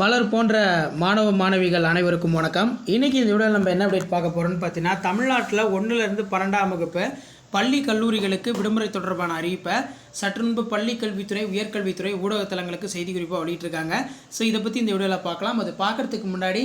மலர் போன்ற மாணவ மாணவிகள் அனைவருக்கும் வணக்கம். இன்றைக்கி இந்த விட நம்ம என்ன அப்டேட் பார்க்க போகிறோம்னு பார்த்தீங்கன்னா தமிழ்நாட்டில் ஒன்றுலேருந்து பன்னெண்டாம் வகுப்பு பள்ளி கல்லூரிகளுக்கு விடுமுறை தொடர்பான அறிவிப்பை சற்று முன்பு பள்ளி கல்வித்துறை உயர்கல்வித்துறை ஊடகத்தலங்களுக்கு செய்தி குறிப்பாக வெளியிட்டிருக்காங்க. ஸோ இதை பற்றி இந்த வீடியோவில் பார்க்கலாம். அது பார்க்குறதுக்கு முன்னாடி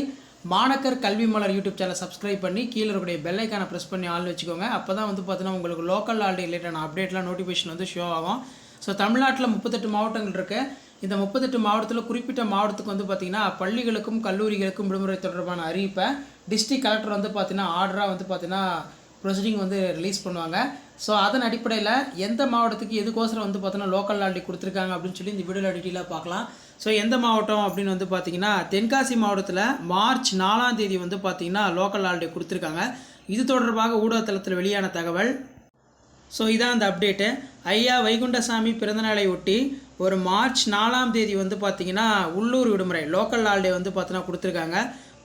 மாணக்கர் கல்வி மலர் யூடியூப் சேனல் சப்ஸ்கிரைப் பண்ணி கீழே இருக்கக்கூடிய பெல்லைக்கான ப்ரெஸ் பண்ணி ஆள் வச்சுக்கோங்க. அப்போ தான் வந்து பார்த்தீங்கன்னா உங்களுக்கு லோக்கல் ஆல்டி ரிலேட்டடான அப்டேட்லாம் நோட்டிஃபிகேஷன் வந்து ஷோ ஆகும். ஸோ தமிழ்நாட்டில் முப்பத்தெட்டு மாவட்டங்கள் இருக்குது இந்த முப்பத்தெட்டு மாவட்டத்தில் குறிப்பிட்ட மாவட்டத்துக்கு வந்து பார்த்திங்கன்னா பள்ளிகளுக்கும் கல்லூரிகளுக்கும் விடுமுறை தொடர்பான அறிவிப்பை டிஸ்ட்ரிக்ட் கலெக்டர் வந்து பார்த்திங்கன்னா ஆர்டராக வந்து பார்த்திங்கன்னா ப்ரொசீடிங் வந்து ரிலீஸ் பண்ணுவாங்க. ஸோ அதன் அடிப்படையில் எந்த மாவட்டத்துக்கு எதுக்கோசரம் வந்து பார்த்தோன்னா லோக்கல் ஆல்ரெடி கொடுத்துருக்காங்க அப்படின்னு சொல்லி இந்த வீடியோவில் டீட்டெயிலாக பார்க்கலாம். ஸோ எந்த மாவட்டம் அப்படின்னு வந்து பார்த்தீங்கன்னா தென்காசி மாவட்டத்தில் மார்ச் நாலாம் தேதி வந்து பார்த்தீங்கன்னா லோக்கல் ஆல்ரெடி கொடுத்துருக்காங்க. இது தொடர்பாக ஊடகத்தளத்தில் வெளியான தகவல். ஸோ இதான் அந்த அப்டேட்டு ஐயா வைகுண்டசாமி பிறந்தநாளை ஒட்டி ஒரு மார்ச் நாலாம் தேதி வந்து பார்த்தீங்கன்னா உள்ளூர் விடுமுறை லோக்கல் ஹாலிடே வந்து பார்த்தோன்னா கொடுத்துருக்காங்க.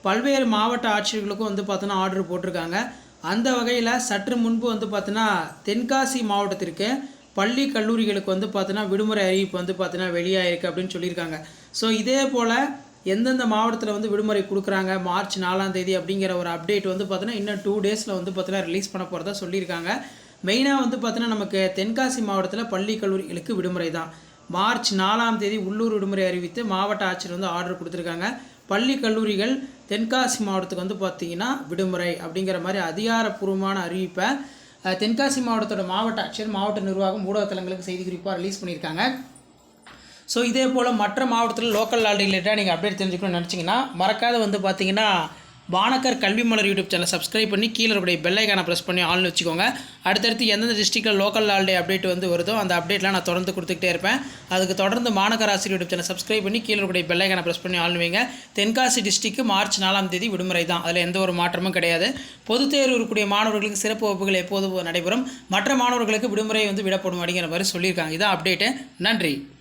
பல்வேறு மாவட்ட ஆட்சியர்களுக்கும் வந்து பார்த்தோன்னா ஆர்டர் போட்டிருக்காங்க. அந்த வகையில் சற்று முன்பு வந்து பார்த்தோன்னா தென்காசி மாவட்டத்திற்கு பள்ளி கல்லூரிகளுக்கு வந்து பார்த்தோன்னா விடுமுறை அறிவிப்பு வந்து பார்த்தோன்னா வெளியாயிருக்கு அப்படின்னு சொல்லியிருக்காங்க. ஸோ இதே போல் எந்தெந்த மாவட்டத்தில் வந்து விடுமுறை கொடுக்குறாங்க மார்ச் நாலாம் தேதி அப்படிங்கிற ஒரு அப்டேட் வந்து பார்த்தோன்னா இன்னும் டூ டேஸில் வந்து பார்த்தோன்னா ரிலீஸ் பண்ண போகிறதா சொல்லியிருக்காங்க. மெயினாக வந்து பார்த்தோன்னா நமக்கு தென்காசி மாவட்டத்தில் பள்ளி கல்லூரிகளுக்கு விடுமுறை தான். மார்ச் நாலாம் தேதி உள்ளூர் விடுமுறை அறிவித்து மாவட்ட ஆட்சியர் வந்து ஆர்டர் கொடுத்துருக்காங்க. பள்ளி கல்லூரிகள் தென்காசி மாவட்டத்துக்கு வந்து பார்த்தீங்கன்னா விடுமுறை அப்படிங்கிற மாதிரி அதிகாரப்பூர்வமான அறிவிப்பை தென்காசி மாவட்டத்தோட மாவட்ட ஆட்சியர் மாவட்ட நிர்வாகம் ஊடகத்தலங்களுக்கு செய்தி குறிப்பாக ரிலீஸ் பண்ணியிருக்காங்க. ஸோ இதே போல் மற்ற மாவட்டத்தில் லோக்கல் ஆல் ரிலேட்டாக நீங்கள் அப்டேட் தெரிஞ்சுக்கணும்னு நினச்சிங்கன்னா மறக்காத வந்து பார்த்தீங்கன்னா பானக்கர் கல்வி மலர் யூடியூப் சேனல் சப்ஸ்கிரைப் பண்ணி கீழே இருக்கக்கூடிய பெல்லைக்கான ப்ரெஸ் பண்ணி ஆள்னு வச்சுக்கோங்க. அடுத்தடுத்து எந்தெந்த டிஸ்ட்ரிக்டில் லோக்கல் ஆல்டே அப்டேட் வந்து வருதோ அந்த அப்டேட்லாம் நான் தொடர்ந்து கொடுத்துக்கிட்டே இருப்பேன். அதுக்கு தொடர்ந்து மாநகர ஆசிரியர் யூடியூப் சேனல் சப்ஸ்கிரைப் பண்ணி கீழே இருக்கக்கூடிய பெல்லைக்கான ப்ரெஸ் பண்ணி ஆள்னு வைங்க. தென்காசி டிஸ்ட்ரிக்கு மார்ச் நாலாம் தேதி விடுமுறை தான். அதில் எந்த ஒரு மாற்றமும் கிடையாது. பொதுத் தேர்வு இருக்கக்கூடிய மாணவர்களுக்கு சிறப்பு வகுப்புகள் எப்போது நடைபெறும். மற்ற மாணவர்களுக்கு விடுமுறை வந்து விடப்படும் அப்படிங்கிற மாதிரி சொல்லியிருக்காங்க. இதான் அப்டேட்டு நன்றி.